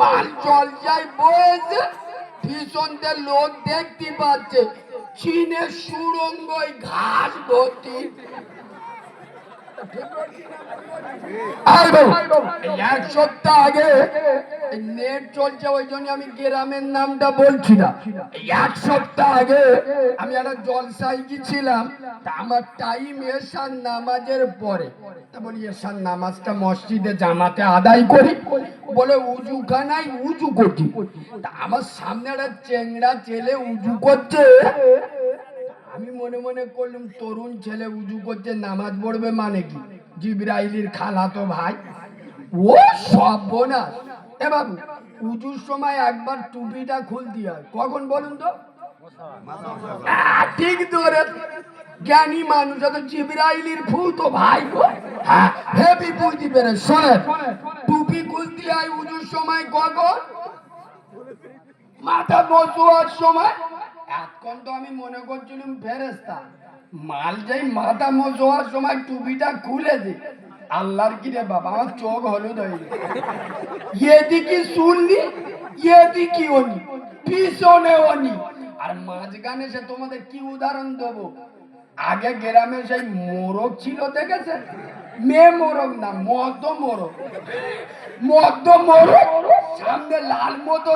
মাল জল যাই বয়েছে ভীষণদের লোক দেখতে পাচ্ছে। চীনের সুরঙ্গ ঘাস ভর্তি। এক সপ্তাহ আগে নেট চলছে ওই জন্য আমি গ্রামের নামটা বলছি না। এক সপ্তাহ আগে আমি একটা জলসাই গেছিলাম আমার টাইম এসার নামাজের পরে, তা বলি এসার নামাজটা মসজিদে জামাতে আদায় করি, বলে উজু খানাই উজু করছি। তা আমার সামনে একটা চেংড়া ছেলে উজু করছে। আমি মনে মনে করলাম, তরুণ ছেলে উজু করছে, নামাজ পড়বে মানে কি? জিব্রাইলির খালাতো ভাই, ও সর্বনাশ। এ বাবু উজুর সময় একবার টুপিটা হয়। কখন বলুন তো? ঠিক ধরে। জ্ঞানী মানুষ তো জিব্রাইলির ফু তো ভাই। হ্যাঁ হেভি বুঝতে পেরে শোনেন। টুপি খুলতে হয় উজুর সময় কখন? মাথা বসুয়ার সময়। এখন তো আমি মনে করছিলাম ফেরেস্তা মাল যাই মাথা মজোয়ার সময় টুপিটা খুলে দি। আল্লাহর কি রে বাবা? আমার চোখ হলুদ হয়ে গেছে। এদিকে শুনলি, এদিকে অনি পিছনে অনি আর মাঝখানে সে তোমাদের কি উদাহরণ দেবো? আগে গ্রামে সেই মোরগ ছিল দেখেছে মেয়ে মোরগ না, মদ মোরগ। মদ্য মোরগ? সামনে লাল মতো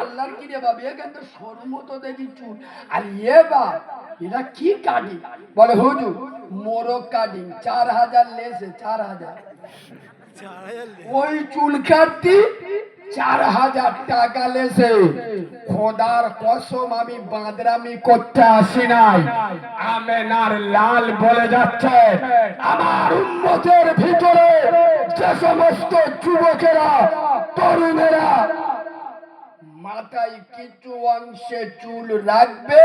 আল্লাহর কি রে বাবা এখানে তো সরু মতো দেখি চুল আর বা কি বলে, হুজুর চার হাজার লেসে, চার হাজার। ওই চুল কাটতি, চার হাজার টাকা খোদার কসম, আমি বাঁদরামি করতে আসি নাই। আমেনার লাল বলে যাচ্ছে, আমার উন্মতের ভিতরে যে সমস্ত যুবকেরা তরুণেরা। মাথায় কিছু অংশে চুল রাখবে,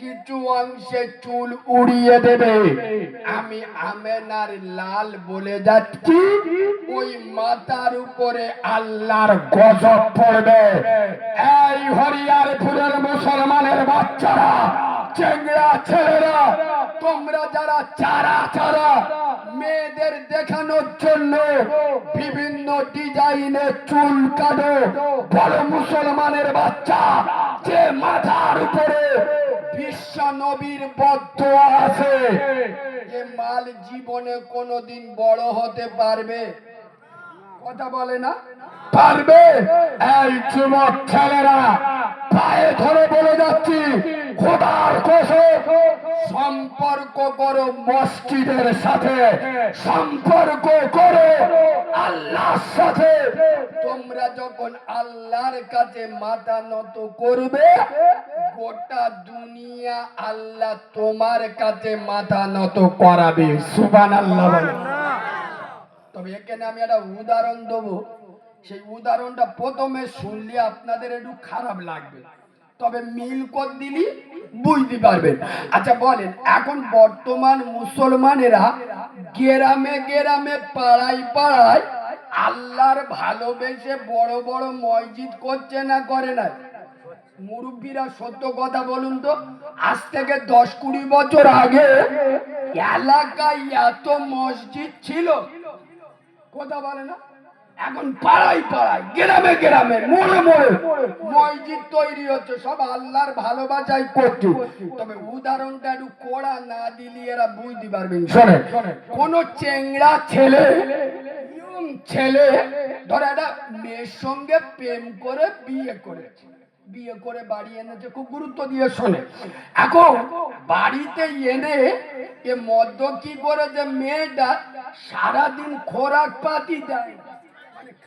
কিছু অংশে চুল উড়িয়ে দেবে। আমি আমেনার লাল বলে যাচ্ছি, ওই মাথার উপরে আল্লাহর গজব পড়বে। এই হরিয়ার ফুলের মুসলমানের বাচ্চারা চেংড়া ছেলেরা, তোমরা যারা চারা চারা, মেয়েদের দেখানোর জন্য বিভিন্ন ডিজাইনের চুল কাটো। বড় মুসলমানের বাচ্চা যে মাথার উপরে বিশ্ব নবীর বদ্ধ আছে, এ মাল জীবনে কোনোদিন বড় হতে পারবে। কথা বলে না? পারবে? এই যুবক ছেলেরা, পায়ে ধরে বলে যাচ্ছি খোদার কোষে সম্পর্ক করো মসজিদের সাথে, সম্পর্ক করো আল্লাহর সাথে। তোমরা যখন আল্লাহর কাছে মাথা নত করবে, গোটা দুনিয়া আল্লাহ তোমার কাছে মাথা নত করাবে। সুবান আল্লাহ তবে এখানে আমি একটা উদাহরণ দেবো। সেই উদাহরণটা প্রথমে শুনলে আপনাদের একটু খারাপ লাগবে। তবে মিল কর দিলি বুঝতে পারবেন। আচ্ছা বলেন, এখন বর্তমান মুসলমানেরা গ্রামে গ্রামে পাড়ায় পাড়ায় আল্লাহর ভালোবেসে বড় বড় মসজিদ করছে না করে না? মুরব্বীরা সত্য কথা বলুন তো, আজ থেকে দশ কুড়ি বছর আগে এলাকায় এত মসজিদ ছিল। কথা বলে না? এখন পাড়ায় পাড়ায় গ্রামে গ্রামে মোড়ে মোড়ে। মসজিদ তৈরি হচ্ছে সব আল্লাহর ভালোবাসাই করছে তবে উদাহরণটা একটু কোড়া না দিলি এরা বুঝতে পারবেন শোনে কোন চেংড়া ছেলে ছেলে ধর একটা মেয়ের সঙ্গে প্রেম করে বিয়ে করেছে। বিয়ে করে বাড়ি এনেছে খুব গুরুত্ব দিয়ে শোনে। এখন বাড়িতে এনে এ মদ্য কি করে যে মেয়েটা সারাদিন খোরাক পাতি দেয়? না।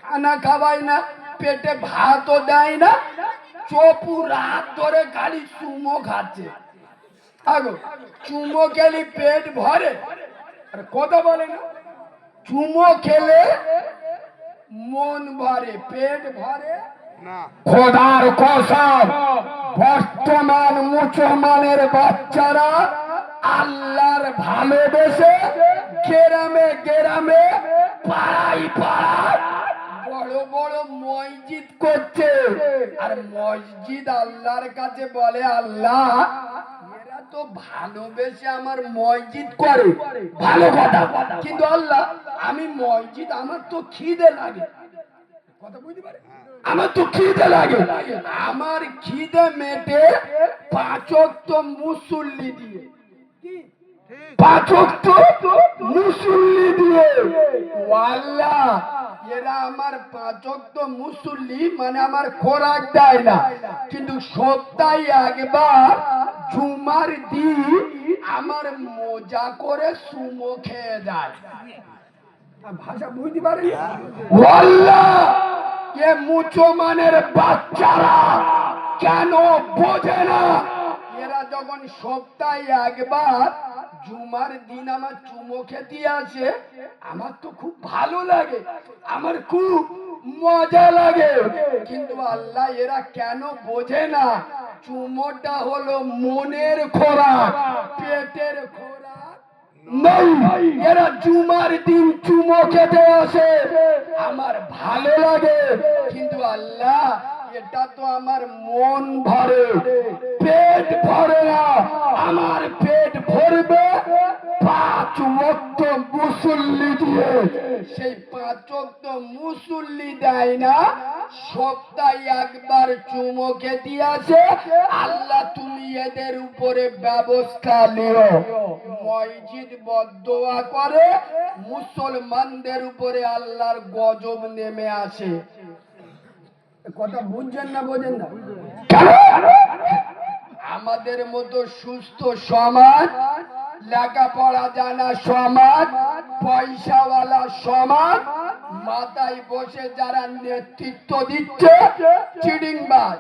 খানা খাওয়ায় না পেটে ভাতও দেয় না চপু রাত ধরে খালি চুমো খাচ্ছে। আগো চুমো খেলি পেট ভরে। আর কথা বলে না। চুমো খেলে মন ভরে পেট ভরে। খোদার কসম বর্তমান মুসলমানের বাচ্চারা আল্লাহর ভালোবেসে গ্রামে গ্রামে পাড়াই পাড়ায় বড় মসজিদ করছে। আর মসজিদ আল্লাহর কাছে বলে, আল্লাহ, এরা তো ভালোবেসে আমার মসজিদ করে। ভালো কথা। কিন্তু আল্লাহ, আমি মসজিদ, আমার তো খিদে লাগে। আমার তো খিদে লাগে। আমার খিদে মেটে পাঁচক তো মুসল্লি দিয়ে। পাঁচক তো মুসল্লি দিয়ে। ওয়াল্লাহ এরা আমার পাঁচক তো মুসল্লি মানে আমার খোরাক দেয় না। কিন্তু সপ্তাহে একবার জুমার দিন আমার মজা করে সুমো খেয়ে যায়। ভাষা বুঝতে পারি এ মুসলমানের বাচ্চারা কেন বোঝে না? এরা যখন সপ্তাহে একবার জুমার দিন আমার চুমো খেতে আসে। আমার তো খুব ভালো লাগে। আমার খুব মজা লাগে। কিন্তু আল্লাহ এরা কেন বোঝে না? চুমোটা হলো মনের খোরাক পেটের খোরাক। নেই এরা জুমার দিন চুমো খেতে আসে। আমার ভালো লাগে। কিন্তু আল্লাহ এটা তো আমার মন ভরে, পেট ভরে না। আমার পেট ভরবে পাঁচ ওয়াক্ত মুসল্লি দিয়ে। সেই পাঁচ ওয়াক্ত মুসল্লি দেয় না, সপ্তাহে একবার চুমো খেতে আসে আল্লাহ, তুমি এদের উপরে ব্যবস্থা নিও। মসজিদ বদোয়া করে মুসলমানদের উপরে আল্লাহর গজব নেমে আসে। কথা বুঝছেন না বোঝেন না? আমাদের মতো সুস্থ সমাজ লেখাপড়া জানা সমাজ পয়সাওয়ালা সমাজ মাথায় বসে যারা নেতৃত্ব দিচ্ছে চিডিংবাজ